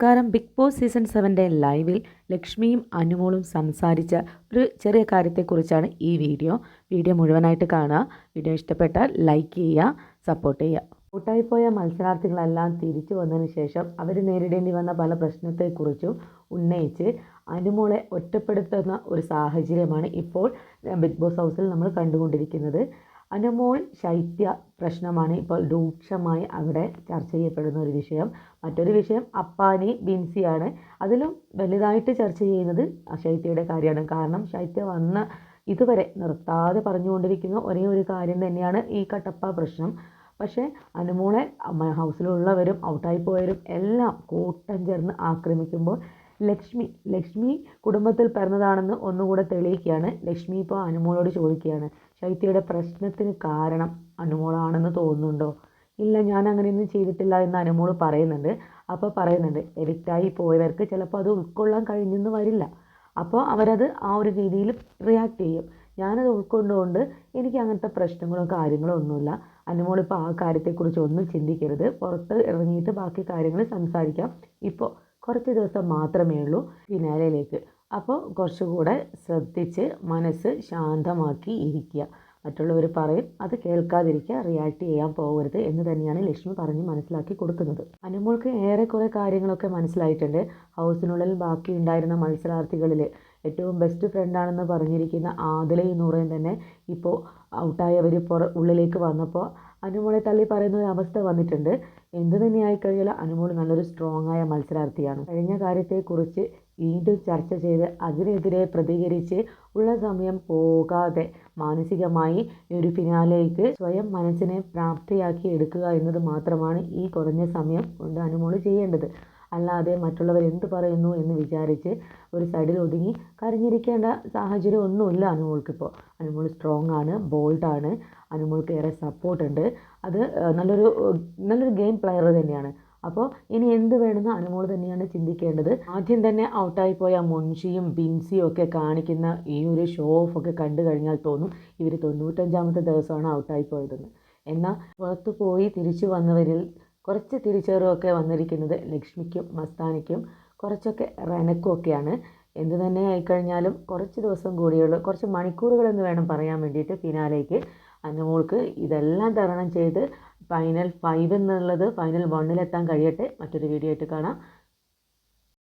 നമസ്കാരം. Big boss season സെവന്റെ ലൈവിൽ ലക്ഷ്മിയും അനുമോളും സംസാരിച്ച ഒരു ചെറിയ കാര്യത്തെക്കുറിച്ചാണ് ഈ വീഡിയോ. വീഡിയോ മുഴുവനായിട്ട് കാണുക. വീഡിയോ ഇഷ്ടപ്പെട്ടാൽ ലൈക്ക് ചെയ്യുക സപ്പോർട്ട് ചെയ്യുക. കൂട്ടായിപ്പോയ പോയ മത്സരാർത്ഥികളെല്ലാം തിരിച്ചു വന്നതിന് ശേഷം അവർ നേരിടേണ്ടി വന്ന പല പ്രശ്നത്തെക്കുറിച്ചും ഉന്നയിച്ച് അനുമോളെ ഒറ്റപ്പെടുത്തുന്ന ഒരു സാഹചര്യമാണ് ഇപ്പോൾ ബിഗ് ബോസ് ഹൗസിൽ നമ്മൾ കണ്ടുകൊണ്ടിരിക്കുന്നത്. അനുമോൾ ശൈത്യ പ്രശ്നമാണ്. ഇപ്പോൾ രൂക്ഷമായി അവിടെ ചർച്ച ചെയ്യപ്പെടുന്ന ഒരു വിഷയം. മറ്റൊരു വിഷയം അപ്പാനി ബിൻസിയാണ്. അതിലും വലുതായിട്ട് ചർച്ച ചെയ്യുന്നത് ശൈത്യയുടെ കാര്യമാണ്. കാരണം ശൈത്യ വന്ന ഇതുവരെ നിർത്താതെ പറഞ്ഞുകൊണ്ടിരിക്കുന്ന ഒരേ ഒരു കാര്യം തന്നെയാണ് ഈ കട്ടപ്പ പ്രശ്നം. പക്ഷേ അനുമോളെ ഹൗസിലുള്ളവരും ഔട്ടായി പോയവരും എല്ലാം കൂട്ടം ചേർന്ന് ആക്രമിക്കുമ്പോൾ ലക്ഷ്മി ലക്ഷ്മി കുടുംബത്തിൽ പിറന്നതാണെന്ന് ഒന്നുകൂടെ തെളിയിക്കുകയാണ്. ലക്ഷ്മി ഇപ്പോൾ അനുമോളോട് ചോദിക്കുകയാണ്. ശൈത്യയുടെ പ്രശ്നത്തിന് കാരണം അനുമോളാണെന്ന് തോന്നുന്നുണ്ടോ? ഇല്ല ഞാൻ അങ്ങനെയൊന്നും ചെയ്തിട്ടില്ല എന്ന് അനുമോൾ പറയുന്നുണ്ട്. അപ്പോൾ പറയുന്നുണ്ട് എഡിക്റ്റായി പോയവർക്ക് ചിലപ്പോൾ അത് ഉൾക്കൊള്ളാൻ കഴിഞ്ഞെന്ന് വരില്ല. അപ്പോൾ അവരത് ആ ഒരു രീതിയിൽ റിയാക്ട് ചെയ്യും. ഞാനത് ഉൾക്കൊണ്ടുകൊണ്ട് എനിക്ക് അങ്ങനത്തെ പ്രശ്നങ്ങളോ കാര്യങ്ങളോ ഒന്നുമില്ല. അനുമോൾ ഇപ്പോൾ ആ കാര്യത്തെക്കുറിച്ച് ഒന്നും ചിന്തിക്കരുത്. പുറത്ത് ഇറങ്ങിയിട്ട് ബാക്കി കാര്യങ്ങൾ സംസാരിക്കാം. ഇപ്പോൾ കുറച്ച് ദിവസം മാത്രമേ ഉള്ളൂ ഫിനാലയിലേക്ക് അപ്പോൾ കുറച്ചുകൂടെ ശ്രദ്ധിച്ച് മനസ്സ് ശാന്തമാക്കി ഇരിക്കുക. മറ്റുള്ളവർ പറയും അത് കേൾക്കാതിരിക്കുക റിയാക്ട് ചെയ്യാൻ പോകരുത് എന്ന് തന്നെയാണ് ലക്ഷ്മി പറഞ്ഞ് മനസ്സിലാക്കി കൊടുക്കുന്നത്. അനുമോൾക്ക് ഏറെക്കുറെ കാര്യങ്ങളൊക്കെ മനസ്സിലായിട്ടുണ്ട്. ഹൗസിനുള്ളിൽ ബാക്കി ഉണ്ടായിരുന്ന മത്സരാർത്ഥികളിൽ ഏറ്റവും ബെസ്റ്റ് ഫ്രണ്ടാണെന്ന് പറഞ്ഞിരിക്കുന്ന ആദിലയും നൂറയും തന്നെ ഇപ്പോൾ ഔട്ടായവർ പുറ ഉള്ളിലേക്ക് വന്നപ്പോൾ അനുമോളെ തള്ളി പറയുന്ന ഒരു അവസ്ഥ വന്നിട്ടുണ്ട്. എന്തു തന്നെയായി കഴിഞ്ഞാൽ അനുമോൾ നല്ലൊരു സ്ട്രോങ് ആയ മത്സരാർത്ഥിയാണ്. കഴിഞ്ഞ കാര്യത്തെക്കുറിച്ച് വീണ്ടും ചർച്ച ചെയ്ത് അതിനെതിരെ പ്രതികരിച്ച് ഉള്ള സമയം പോകാതെ മാനസികമായി ഒരു ഫിനാലേക്ക് സ്വയം മനസ്സിനെ പ്രാപ്തിയാക്കി എടുക്കുക എന്നത് മാത്രമാണ് ഈ കുറഞ്ഞ സമയം കൊണ്ട് അനുമോൾ ചെയ്യേണ്ടത്. അല്ലാതെ മറ്റുള്ളവർ എന്ത് പറയുന്നു എന്ന് വിചാരിച്ച് ഒരു സൈഡിൽ ഒതുങ്ങി കരഞ്ഞിരിക്കേണ്ട സാഹചര്യം ഒന്നുമില്ല അനുമോൾക്കിപ്പോൾ അനുമോൾ സ്ട്രോങ് ആണ് ബോൾഡാണ് അനുമോൾക്ക് ഏറെ സപ്പോർട്ടുണ്ട് അത് നല്ലൊരു നല്ലൊരു ഗെയിം പ്ലെയർ തന്നെയാണ്. അപ്പോൾ ഇനി എന്ത് വേണമെന്ന് അനുമോൾ തന്നെയാണ് ചിന്തിക്കേണ്ടത്. ആദ്യം തന്നെ ഔട്ടായി പോയ മുൻഷിയും ബിൻസിയും ഒക്കെ കാണിക്കുന്ന ഈ ഒരു ഷോ ഓഫ് ഒക്കെ കണ്ടു കഴിഞ്ഞാൽ തോന്നും ഇവർ തൊണ്ണൂറ്റഞ്ചാമത്തെ ദിവസമാണ് ഔട്ടായി പോയതെന്ന് എന്നാൽ പുറത്തു പോയി തിരിച്ചു വന്നവരിൽ കുറച്ച് തിരിച്ചറിവൊക്കെ വന്നിരിക്കുന്നത് ലക്ഷ്മിക്കും മസ്താനിക്കും കുറച്ചൊക്കെ റനക്കും ഒക്കെയാണ്. എന്ത് തന്നെ ആയിക്കഴിഞ്ഞാലും കുറച്ച് ദിവസം കൂടിയുള്ളൂ. കുറച്ച് മണിക്കൂറുകളെന്ന് വേണം പറയാൻ വേണ്ടിയിട്ട് ഫിനാലേക്ക്. അനുമോൾക്ക് ഇതെല്ലാം തരണം ചെയ്ത് ഫൈനൽ ഫൈവ് എന്നുള്ളത് ഫൈനൽ വണ്ണിലെത്താൻ കഴിയട്ടെ. മറ്റൊരു വീഡിയോ ആയിട്ട് കാണാം.